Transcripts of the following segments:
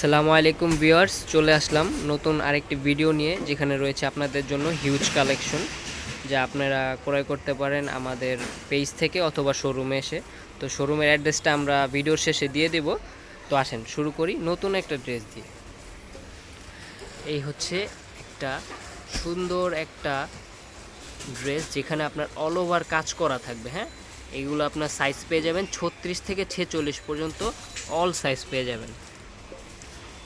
আসসালামু আলাইকুম ভিউয়ার্স, চলে আসলাম নতুন আরেকটি ভিডিও নিয়ে, যেখানে রয়েছে আপনাদের জন্য হিউজ কালেকশন যা আপনারা ক্রয় করতে পারেন আমাদের পেজ থেকে অথবা শোরুমে এসে। তো শোরুমের অ্যাড্রেসটা আমরা ভিডিওর শেষে দিয়ে দেব। তো আসেন, শুরু করি নতুন একটা ড্রেস দিয়ে। এই হচ্ছে একটা সুন্দর একটা ড্রেস যেখানে আপনার অল ওভার কাজ করা থাকবে হ্যাঁ? এগুলো আপনার সাইজ পেয়ে যাবেন ছত্রিশ থেকে ছেচল্লিশ পর্যন্ত অল সাইজ পেয়ে যাবেন।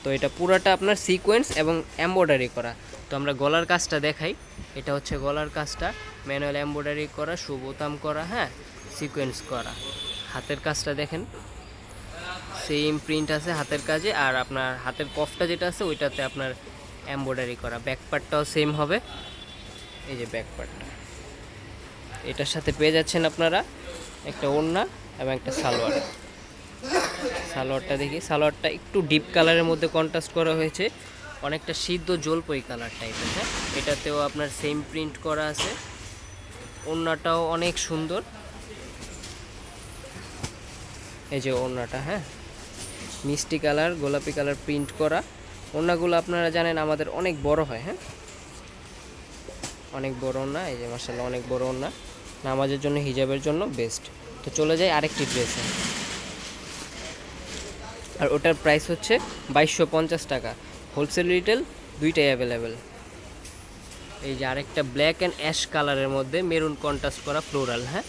তো এটা পুরোটা আপনার সিকোয়েন্স এবং এম্ব্রয়ডারি করা। তো আমরা গলার কাজটা দেখাই। এটা হচ্ছে গলার কাজটা। ম্যানুয়াল এম্ব্রয়ডারি করা সুবোতাম করা হ্যাঁ সিকোয়েন্স করা। হাতের কাজটা দেখেন। সেম প্রিন্ট আছে হাতের কাজে আর আপনার হাতের কফটা যেটা আছে ওইটাতে আপনার এম্ব্রয়ডারি করা। ব্যাক পার্টটাও সেম হবে। এই যে ব্যাক পার্টটা এটার সাথে পেয়ে যাচ্ছেন আপনারা একটা ওড়না এবং একটা সালোয়ার। সালোয়ারটা দেখি। সালোয়ারটা একটু ডিপ কালারের মধ্যে কন্ট্রাস্ট করা হয়েছে। অনেকটা সিদ্ধ জলপই কালার টাইপের হ্যাঁ? এটাতেও আপনার সেম প্রিন্ট করা আছে। ওড়নাটাও অনেক সুন্দর। এই যে ওড়নাটা হ্যাঁ? মিষ্টি কালার গোলাপি কালার প্রিন্ট করা। ওড়নাগুলো আপনারা জানেন আমাদের অনেক বড় হয় হ্যাঁ? অনেক বড় ওড়না, এই যে মার্শাল্লাহ অনেক বড় ওড়না। নামাজের জন্য, হিজাবের জন্য বেস্ট তো চলে যাই আরেকটি ড্রেসে আর ওটার প্রাইস হচ্ছে বাইশশো পঞ্চাশ টাকা। হোলসেল রিটেল দুইটাই অ্যাভেলেবেল এই যে আরেকটা ব্ল্যাক অ্যান্ড অ্যাশ কালারের মধ্যে মেরুন কন্ট্রাস্ট করা ফ্লোরাল হ্যাঁ?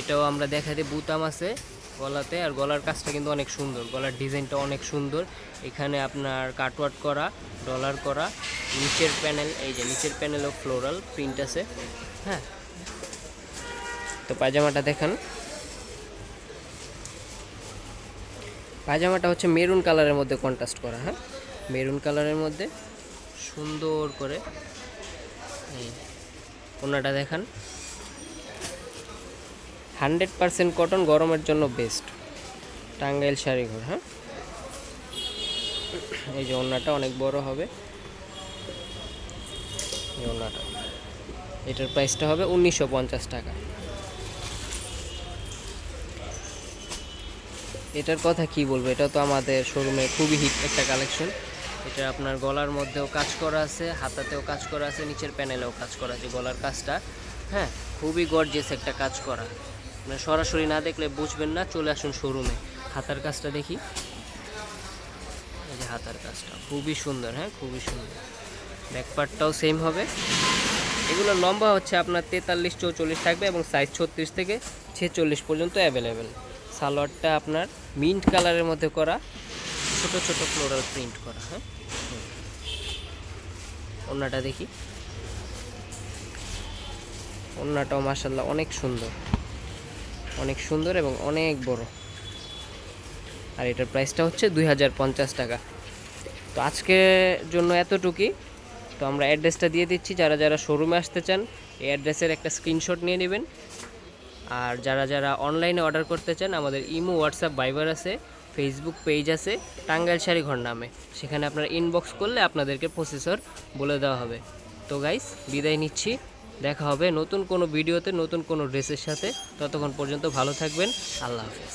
এটাও আমরা দেখা দিই, বুতাম আছে গলাতে আর গলার কাজটা কিন্তু অনেক সুন্দর। গলার ডিজাইনটা অনেক সুন্দর। এখানে আপনার কাটওয়ার্ট করা ডলার করা, নিচের প্যানেল এই যে নিচের প্যানেলও ফ্লোরাল প্রিন্ট আছে হ্যাঁ? তো পায়জামাটা দেখান। পায়জামাটা হচ্ছে মেরুন কালারের মধ্যে কন্ট্রাস্ট করা হ্যাঁ? মেরুন কালারের মধ্যে সুন্দর করে ওনাটা দেখান। হান্ড্রেড পারসেন্ট কটন গরমের জন্য বেস্ট টাঙ্গাইল শাড়ি ঘর হ্যাঁ? এই যে ওনাটা অনেক বড় হবে। ওনাটা। এটার প্রাইসটা হবে উনিশশো পঞ্চাশ টাকা। এটার কথা কি বলব? এটা তো আমাদের শোরুমে খুবই হিট একটা কালেকশন এটা আপনার গলার মধ্যেও কাজ করা আছে, হাতাতেও কাজ করা আছে, নিচের প্যানেলেও কাজ করা আছে গলার কাজটা। হ্যাঁ খুবই গর্জিয়াস একটা কাজ করা। মানে সরাসরি না দেখলে বুঝবেন না, চলে আসুন শোরুমে হাতার কাজটা দেখি। এই যে হাতার কাজটা, খুবই সুন্দর হ্যাঁ খুবই সুন্দর। ব্যাকপার্টটাও সেম হবে। এগুলো লম্বা হচ্ছে আপনার তেতাল্লিশ, চৌচল্লিশ থাকবে এবং সাইজ ছত্রিশ থেকে ছেচল্লিশ পর্যন্ত অ্যাভেলেবেল সালোয়ারটা আপনার মিন্ট কালারের মধ্যে করা, ছোট ছোট ফ্লোরাল প্রিন্ট করা হ্যাঁ? ওড়নাটা দেখি। ওড়নাটাও মাসাল্লাহ অনেক সুন্দর। অনেক সুন্দর এবং অনেক বড়। আর এটার প্রাইসটা হচ্ছে দুই হাজার পঞ্চাশ টাকা। তো আজকের জন্য এতটুকুই। তো আমরা অ্যাড্রেসটা দিয়ে দিচ্ছি। যারা যারা শোরুমে আসতে চান, এই অ্যাড্রেসের একটা স্ক্রিনশট নিয়ে নেবেন। আর যারা যারা অনলাইনে অর্ডার করতে চান, আমাদের ইমো হোয়াটসঅ্যাপ ভাইবার আছে ফেসবুক পেজ আছে টাঙ্গাইল শাড়ি ঘর নামে। সেখানে আপনারা ইনবক্স করলে আপনাদেরকে প্রসেসর বলে দেওয়া হবে। তো গাইস বিদায় নিচ্ছি। দেখা হবে নতুন কোনো ভিডিওতে নতুন কোনো ড্রেসের সাথে। ততক্ষণ পর্যন্ত ভালো থাকবেন। আল্লাহ হাফেজ।